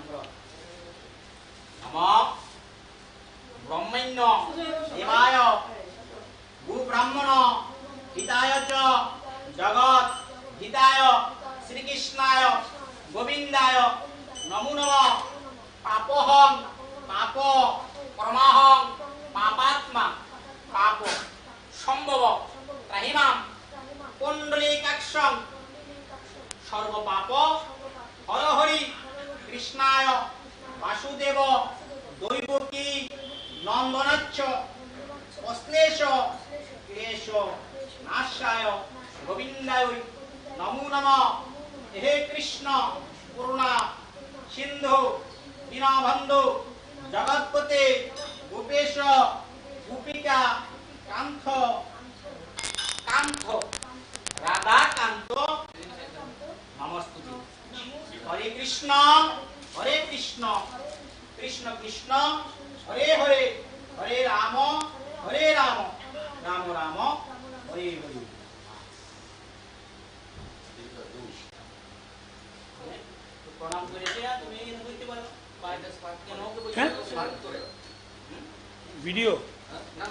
মন্ত্র নম ব্রহ্মণ্য দেবায় ভূব্রাহ্মণ চ, জগৎ, হিতায়, শ্রীকৃষ্ণায়, গোবিন্দায়, নমো পাপহং, পাপ, প্রমাহং, পাপাত্মা, পাপ, সম্ভব, ত্রাহিমাম কুণ্ডলিকাক্ষং সর্বপাপ, হরহরি কৃষ্ণায় বাসুদেব দৈবকী নন্দনাচ্ছ অশ্লেষ ক্লেশ নাশায় গোবিন্দায় নমো নম। হে কৃষ্ণ করুণা, সিন্ধু দীনবন্ধু জগৎপতে গোপেশ, গোপিকা কান্ত কান্ত রাধা হরে কৃষ্ণ হরে কৃষ্ণ। কৃষ্ণ কৃষ্ণ হরে হরে হরে রাম হরে রাম। রাম রাম হরে হরে। প্রণাম করেছে তুমি পারো। বলতে হ্যাঁ? ভিডিও? না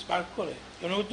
স্পার্ক করে। কেন করছ?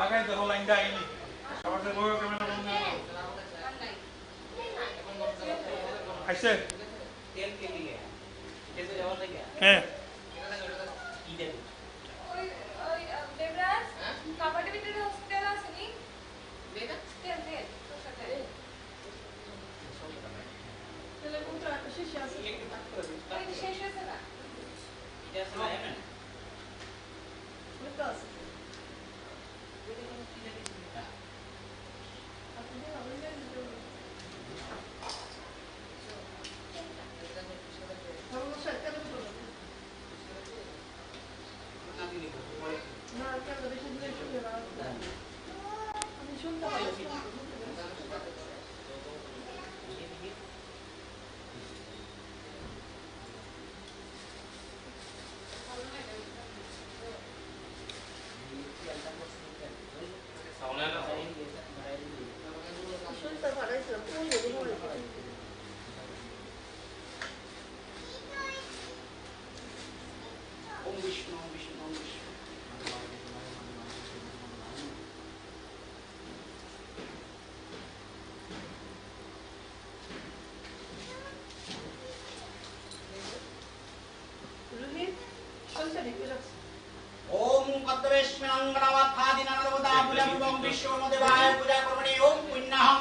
লাগাই দেখো লাইনটা আইনি সবার সাথে বড় ক্যামেরা বন্ধ। আইছে তেল কে? দিয়ে যেতে যাওয়ার লাগে হ্যাঁ কি দেব কাবাডি ভিতরে হসপিটাল আছে নি তেল তেল তোর সাথে তেলে একটা শিশি আছে একটু কাট করে ওই যে শেষ হয়েছে না এটা আছে না ওটা আছে আমি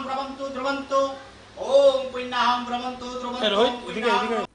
ভ্রমন্তু ধ্রুবন্তু ওম পুণ্যাহং ভ্রমন্তু ধ্রুবন্তু